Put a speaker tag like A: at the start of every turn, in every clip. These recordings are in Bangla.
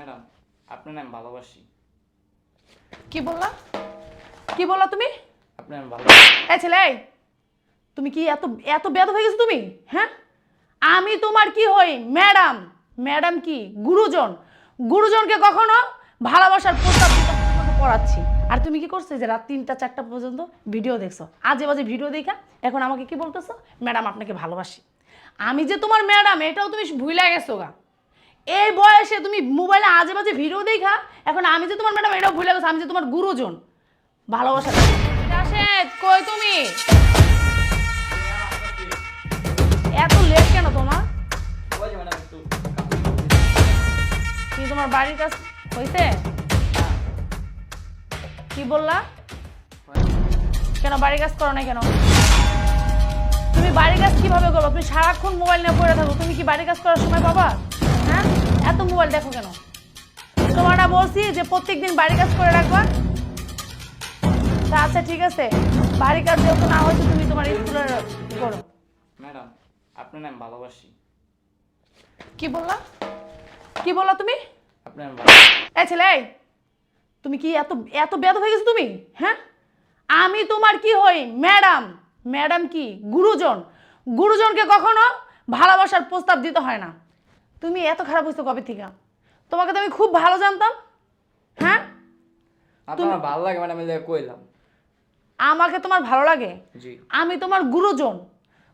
A: ম্যাডাম আপনার আমি ভালোবাসি।
B: কি বললা? কি বললা তুমি?
A: আপনার আমি ভালোবাসি।
B: এই ছেলে এই, তুমি কি এত এত বেদ হয়ে গেছো তুমি? হ্যাঁ? আমি তোমার কি হই? ম্যাডাম। ম্যাডাম কি? গুরুজন। গুরুজনকে কখনো ভালোবাসার প্রস্তাব দিতে তোমাকে পড়াচ্ছি। আর তুমি কি করছ? এই যে রাত তিনটা চারটা পর্যন্ত ভিডিও দেখছ। আজে বাজে ভিডিও দেখা। এখন আমাকে কি বলতেছো? ম্যাডাম আপনাকে ভালোবাসি। আমি যে তোমার ম্যাডাম এটাও তুমি ভুলে গেছো গা। এই বয়সে তুমি মোবাইলে আজে বাজে ভিডিও দেখা এখন আমি যে তোমার ম্যাডাম এটাও ভুলে গেছো আমি যে তোমার গুরুজন। ভালোবাসা রাশেদ কই তুমি? এত লেট কেন তোমার? কি তোমার বাড়ির কাজ হইছে? কি বললা? কেন বাড়ির কাজ করো না কেন? তুমি বাড়ির কাজ কীভাবে করব? তুমি সারাক্ষণ মোবাইল নিয়ে পড়ে থাকো তুমি কি বাড়ির কাজ করার সময় পাবা? এত মোবাইল দেখো কেন? তোমারটা বলছি যে প্রত্যেকদিন বাড়ির কাজ করে রাখবা। তা আচ্ছা ঠিক আছে। বাড়ির কাজ যেহেতু না হয়েছে তুমি তোমার স্কুলের করো।
A: ম্যাডাম আপনার আমি ভালোবাসি।
B: কি বললা? কি বললা তুমি?
A: আপনার
B: এই ছেলে তুমি কি এত এত বেদ হয়ে গেছো তুমি? হ্যাঁ? আমি তোমার কি হই? ম্যাডাম। ম্যাডাম কি? গুরুজন। গুরুজনকে কখনো ভালোবাসার প্রস্তাব দিতে হয় না। তুমি এত খারাপ হয়েছো কবে থেকে? তোমাকে তো আমি খুব ভালো জানতাম। হ্যাঁ?
A: আপনার ভালো লাগে ম্যাডাম এলে কইলাম।
B: আমাকে তোমার ভালো লাগে?
A: জি।
B: আমি তোমার গুরুজন।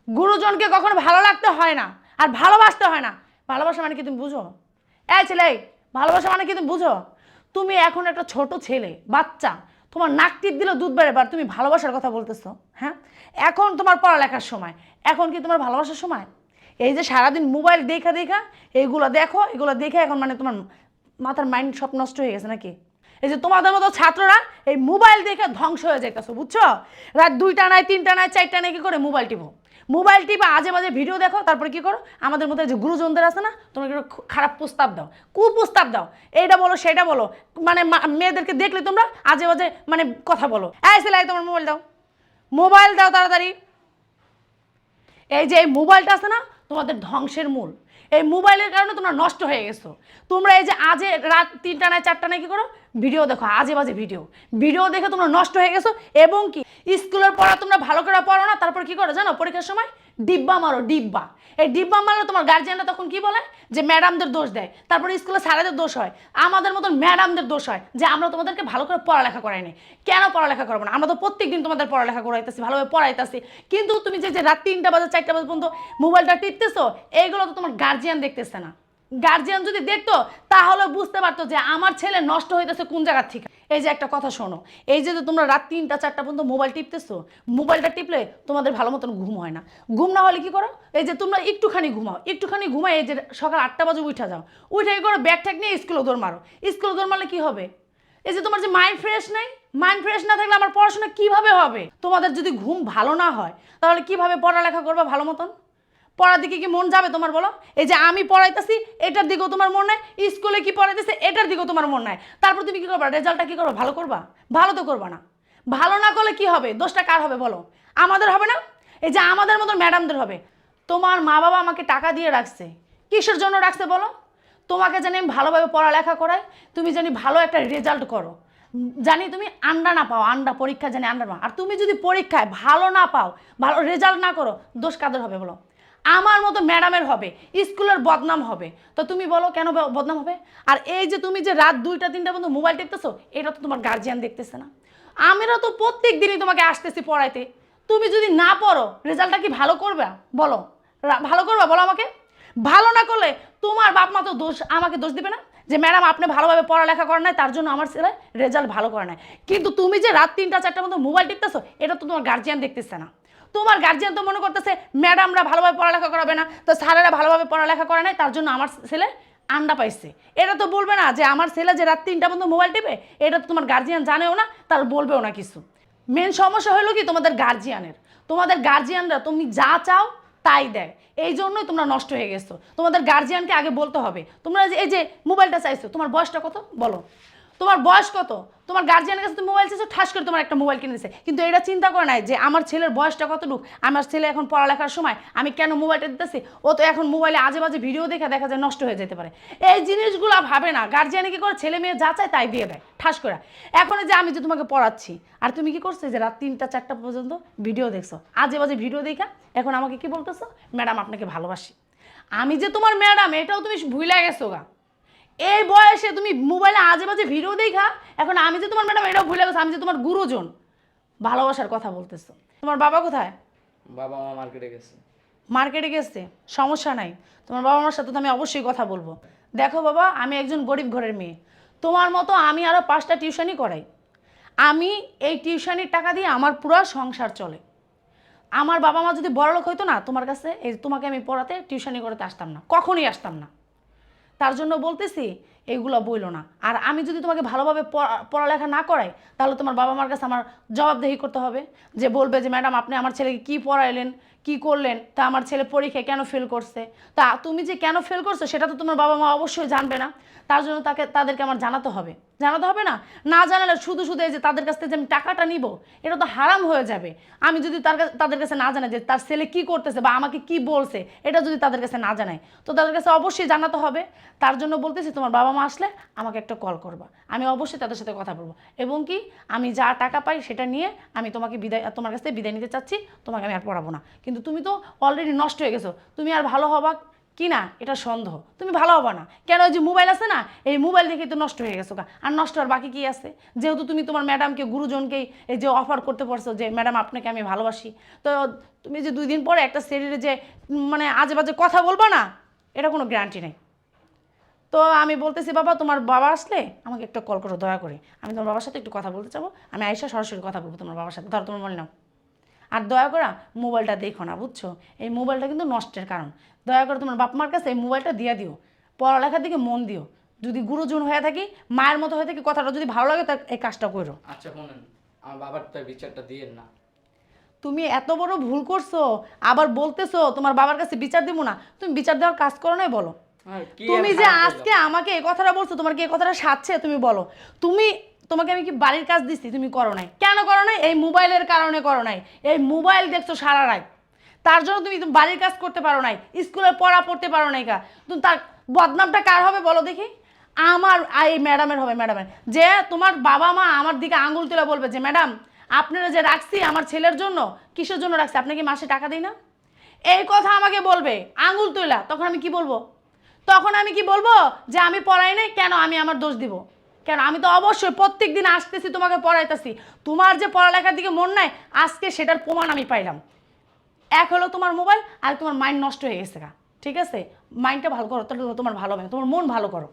B: গুরুজনকে কখনো ভালো লাগতে হয় না আর ভালোবাসতে হয় না। ভালোবাসা মানে কি তুমি বুঝো? এই ছেলে ভালোবাসা মানে কি তুমি বুঝো? তুমি এখন একটা ছোট ছেলে বাচ্চা। তোমার নাক টিপ দিলে দুধ বেড়ে বার তুমি ভালোবাসার কথা বলতেছো হ্যাঁ? এখন তোমার পড়ালেখার সময়। এখন কি তোমার ভালোবাসার সময়? এই যে সারাদিন মোবাইল দেখা দেখা, এইগুলো দেখো এগুলো দেখে এখন মানে তোমার মাথার মাইন্ড সব নষ্ট হয়ে গেছে নাকি? এই যে তোমাদের মতো ছাত্ররা এই মোবাইল দেখে ধ্বংস হয়ে যাইতেছো, বুঝছ? রাত দুইটা নাই, তিনটা নাই, চারটা নাই, কি করে মোবাইল টিপো? মোবাইল টিপে আজে বাজে ভিডিও দেখো, তারপরে কি করো? আমাদের মধ্যে যে গুরুজনদের আছে না তোমরা একটু খারাপ প্রস্তাব দাও, কুপ্রস্তাব দাও, এইটা বলো, সেটা বলো মানে মেয়েদেরকে দেখলে তোমরা আজে বাজে মানে কথা বলো। এই সেলাই তোমার মোবাইল দাও মোবাইল দাও তাড়াতাড়ি। এই যে এই মোবাইলটা আছে না তোমাদের ধ্বংসের মূল। এই মোবাইলের কারণে তোমরা নষ্ট হয়ে গেছো। তোমরা এই যে আজে রাত তিনটা নয় চারটা নয় কী করো? ভিডিও দেখো আজে বাজে ভিডিও। ভিডিও দেখে তোমরা নষ্ট হয়ে গেছো এবং কি? স্কুলের পড়া তোমরা ভালো করে পড়ো না, তারপর কী করো জানো? পরীক্ষার সময় ডিব্বা মারো, ডিব্বা। এই ডিব্বা মারলে তোমার গার্জিয়ানরা তখন কি বলে? যে ম্যাডামদের দোষ দেয়। তারপরে স্কুলে স্যারেদের দোষ হয়। আমাদের মতন ম্যাডামদের দোষ হয় যে আমরা তোমাদেরকে ভালো করে পড়ালেখা করাইনি। কেন পড়ালেখা করব না? আমরা তো প্রত্যেকদিন তোমাদের পড়ালেখা করাইতেছি, ভালোভাবে পড়াইতেছি। কিন্তু তুমি যে যে রাত তিনটা বাজে, চারটা বাজে পর্যন্ত মোবাইলটা টিপতেছো, এইগুলো তো তোমার গার্জিয়ান দেখতেছে না। গার্জিয়ান যদি দেখতো, তাহলে বুঝতে পারতো যে আমার ছেলে নষ্ট হইতেছে কোন জায়গার থেকে। এই যে একটা কথা শোনো, এই যে তোমরা রাত তিনটা, চারটা পর্যন্ত মোবাইল টিপতেছো মোবাইলটা টিপলে তোমাদের ভালো মতন ঘুম হয় না। ঘুম না হলে কি করো? এই যে তোমরা একটুখানি ঘুমাও, একটুখানি ঘুমাই এই যে সকাল আটটা বাজে উঠা যাও। উঠে কি করো? ব্যাগ ট্যাগ নিয়ে স্কুলে দৌড় মারো। স্কুলে দৌড় মারলে কি হবে? এই যে তোমার যে মাইন্ড ফ্রেশ নাই মাইন্ড ফ্রেশ না থাকলে আমার পড়াশোনা কীভাবে হবে? তোমাদের যদি ঘুম ভালো না হয়, তাহলে কীভাবে পড়ালেখা করবে ভালো মতন? পড়ার দিকে কি মন যাবে তোমার বলো? এই যে আমি পড়াইতেছি, এটার দিকেও তোমার মন নাই, স্কুলে কি পড়াইতেছে, এটার দিকেও তোমার মন নাই। তারপর তুমি কি করবা? রেজাল্টটা কী করবা? ভালো করবা? ভালো তো করবা না। ভালো না করলে কি হবে? দোষটা কার হবে বলো? আমাদের হবে না? এই যে আমাদের মতন ম্যাডামদের হবে। তোমার মা বাবা আমাকে টাকা দিয়ে রাখছে। কিসের জন্য রাখছে বলো? তোমাকে জানি আমি ভালোভাবে পড়ালেখা করাই, তুমি জানি ভালো একটা রেজাল্ট করো। জানি তুমি আন্ডা না পাও, আন্ডা পরীক্ষা জানি আন্ডা পাও। আর তুমি যদি পরীক্ষায় ভালো না পাও, ভালো রেজাল্ট না করো, দোষ কাদের হবে বলো? আমার মতো ম্যাডামের হবে, স্কুলের বদনাম হবে। তো তুমি বলো কেন বদনাম হবে? আর এই যে তুমি যে রাত দুইটা তিনটা পর্যন্ত মোবাইল টিপতেছো এটা তো তোমার গার্জিয়ান দেখতেছে না। আমরা তো প্রত্যেক দিনই তোমাকে আসতেছি পড়াইতে। তুমি যদি না পড়ো, রেজাল্টটা কি ভালো করবে? বলো। ভালো করবে? বলো আমাকে। ভালো না করলে তোমার বাপ মা তো দোষ, আমাকে দোষ দিবে না? যে ম্যাডাম, আপনি ভালোভাবে পড়ালেখা করেন নাই, তার জন্য আমার ছেলে রেজাল্ট ভালো করে নাই। কিন্তু তুমি যে রাত তিনটা চারটার মতো মোবাইল টিপতেছো এটা তো তোমার গার্জিয়ান দেখতেছে না। তোমার গার্জিয়ান তো মনে করতেছে ম্যাডামরা ভালোভাবে পড়ালেখা করাবে না। তো স্যারেরা ভালোভাবে পড়ালেখা করে নাই, তার জন্য আমার ছেলে আন্ডা পাইছে। এটা তো বলবে না যে আমার ছেলে যে রাত তিনটা পর্যন্ত মোবাইল টিপে, এটা তো তোমার গার্জিয়ান জানেও না, তার বলবেও না কিছু। মেন সমস্যা হলো কি, তোমাদের গার্জিয়ানের তোমাদের গার্জিয়ানরা তুমি যা চাও তাই দেয়। এই জন্যই তোমরা নষ্ট হয়ে গেছো। তোমাদের গার্জিয়ানকে আগে বলতে হবে। তোমরা এই যে মোবাইলটা চাইছো, তোমার বয়সটা কত? বলো। তোমার বয়স কত? তোমার গার্জিয়ানের কাছে তুমি মোবাইল চেয়েছো ঠাস করে তোমার একটা মোবাইল কিনে দিছে। কিন্তু এটা চিন্তা করে নাই যে আমার ছেলের বয়সটা কতটুকু? আমার ছেলে এখন পড়ালেখার সময় আমি কেন মোবাইলটা দিতেছি? ও তো এখন মোবাইলে আজে বাজে ভিডিও দেখে দেখা যায় নষ্ট হয়ে যেতে পারে। এই জিনিসগুলো ভাবে না। গার্জিয়ানে কি করে? ছেলে মেয়ে যা চায় তাই দিয়ে দেয়। ঠাস করে। এখন যে আমি যে তোমাকে পড়াচ্ছি, আর তুমি কি করছ? যে রাত তিনটা, চারটা পর্যন্ত ভিডিও দেখছ। আজে বাজে ভিডিও দেখা, এখন আমাকে কি বলতেছো? ম্যাডাম, আপনাকে ভালোবাসি। আমি যে তোমার ম্যাডাম, এটাও তুমি ভুলে গেছো গা। এই বয়সে তুমি মোবাইলে আজে বাজে ভিডিও দেখা? এখন আমি যে তোমার ম্যাডাম এটাও ভুলে গেছো আমি যে তোমার গুরুজন। ভালোবাসার কথা বলতেছো। তোমার বাবা কোথায়?
A: বাবা মা মার্কেটে গেছে।
B: মার্কেটে গেছে? সমস্যা নাই। তোমার বাবা মার সাথে তো আমি অবশ্যই কথা বলব। দেখো বাবা আমি একজন গরিব ঘরের মেয়ে। তোমার মতো আমি আরও পাঁচটা টিউশনই করাই। আমি এই টিউশনির টাকা দিয়ে আমার পুরো সংসার চলে। আমার বাবা মা যদি বড়লোক হইতো না তোমার কাছে এই তোমাকে আমি পড়াতে টিউশনি করাতে আসতাম না। কখনই আসতাম না। তার জন্য বলতেছি, এইগুলো বইলো না। আর আমি যদি তোমাকে ভালোভাবে পড়া- পড়ালেখা না করাই, তাহলে তোমার বাবা মার কাছে আমার জবাবদেহি করতে হবে। যে বলবে যে, ম্যাডাম, আপনি আমার ছেলেকে কী পড়াইলেন? কি করলেন? তা আমার ছেলে পরীক্ষায় কেন ফেল করছে? তা তুমি যে কেন ফেল করছ সেটা তো তোমার বাবা মা অবশ্যই জানবে না। তার জন্য তাকে, তাদেরকে আমার জানাতে হবে। জানাতে হবে না? না জানালে শুধু শুধু এই যে তাদের কাছ থেকে যে আমি টাকাটা নিব, এটা তো হারাম হয়ে যাবে। আমি যদি তার তাদের কাছে না জানাই যে তার ছেলে কি করতেছে বা আমাকে কি বলছে, এটা যদি তাদের কাছে না জানাই, তো তাদের কাছে অবশ্যই জানাতে হবে। তার জন্য বলতেছি, তোমার বাবা মা আসলে আমাকে একটা কল করবা। আমি অবশ্যই তাদের সাথে কথা বলব। এবং কি, আমি যা টাকা পাই সেটা নিয়ে আমি তোমাকে বিদায়, তোমার কাছ থেকে বিদায় নিতে চাচ্ছি, তোমাকে আমি আর পড়াবো না। কিন্তু তুমি তো অলরেডি নষ্ট হয়ে গেছো। তুমি আর ভালো হবা কি না? এটা সন্দেহ। তুমি ভালো হবা না। কেন ওই যে মোবাইল আছে না, এই মোবাইল দেখে তো নষ্ট হয়ে গেছো আর নষ্ট আর বাকি কি আছে? যেহেতু তুমি তোমার ম্যাডামকে গুরুজনকেই এই যে অফার করতে পারছ যে ম্যাডাম আপনাকে আমি ভালোবাসি। তো তুমি যে দুই দিন পরে একটা শরীরে যে মানে আজে বাজে কথা বলবা না, এটা কোনো গ্যারান্টি নেই। তো আমি বলতেছি, বাবা, তোমার বাবা আসলে আমাকে একটা কল করো, দয়া করে। আমি তোমার বাবার সাথে একটু কথা বলতে চাবো। আমি আইসা সরাসরি কথা বলব তোমার বাবার সাথে। ধরো, তোমার মনে নাও। আর দয়া করে মোবাইলটা দেখো না বুঝছ? এই মোবাইলটা কিন্তু নষ্টের কারণ। দয়া করে তোমার বাপ মার কাছে এই মোবাইলটা দিয়ে দিও। পড়ালেখার দিকে মন দিও। যদি গুরুজন হয়ে থাকি মায়ের মতো হয়ে থাকি কথাটা যদি ভালো লাগে তার এই কাজটা করো।
A: আচ্ছা শোনেন আমার বাবার বিচারটা দিয়েন না।
B: তুমি এত বড় ভুল করছ আবার বলতেছো তোমার বাবার কাছে বিচার দিব না। তুমি বিচার দেওয়ার কাজ করো নাই বলো। তুমি যে আজকে আমাকে এই কথাটা বলছো তোমার কি এই কথাটা সাচ্ছে তুমি বলো। তুমি তোমাকে আমি কি বাড়ির কাজ দিচ্ছি তুমি করো নাই। কেন করো নাই? এই মোবাইলের কারণে করো নাই। এই মোবাইল দেখছ সারা রাত। তার জন্য তুমি বাড়ির কাজ করতে পারো নাই স্কুলের পড়া পড়তে পারো নাই কা। তুমি তার বদনামটা কার হবে বলো দেখি? আমার এই ম্যাডামের হবে, ম্যাডামের। যে তোমার বাবা মা আমার দিকে আঙুল তুলে বলবে যে, ম্যাডাম, আপনারা যে রাখছি আমার ছেলের জন্য, কিসের জন্য রাখছি? আপনাকে মাসে টাকা দিই না? এই কথা আমাকে বলবে, আঙুল তুলা তখন আমি কি বলব? তখন আমি কি বলব যে, আমি পড়াই নাই, কেন আমি আমার দোষ দিব? কেন? আমি তো অবশ্যই প্রত্যেক দিন আসতেছি, তোমাকে পড়াইতেছি। তোমার যে পড়ালেখার দিকে মন নাই, আজকে সেটার প্রমাণ আমি পাইলাম। এক হলো তোমার মোবাইল, আর তোমার মাইন্ড নষ্ট হয়ে গেছে ঠিক আছে? মাইন্ডটা ভালো করো, তাহলে তোমার ভালো হবে তোমার মন ভালো করো।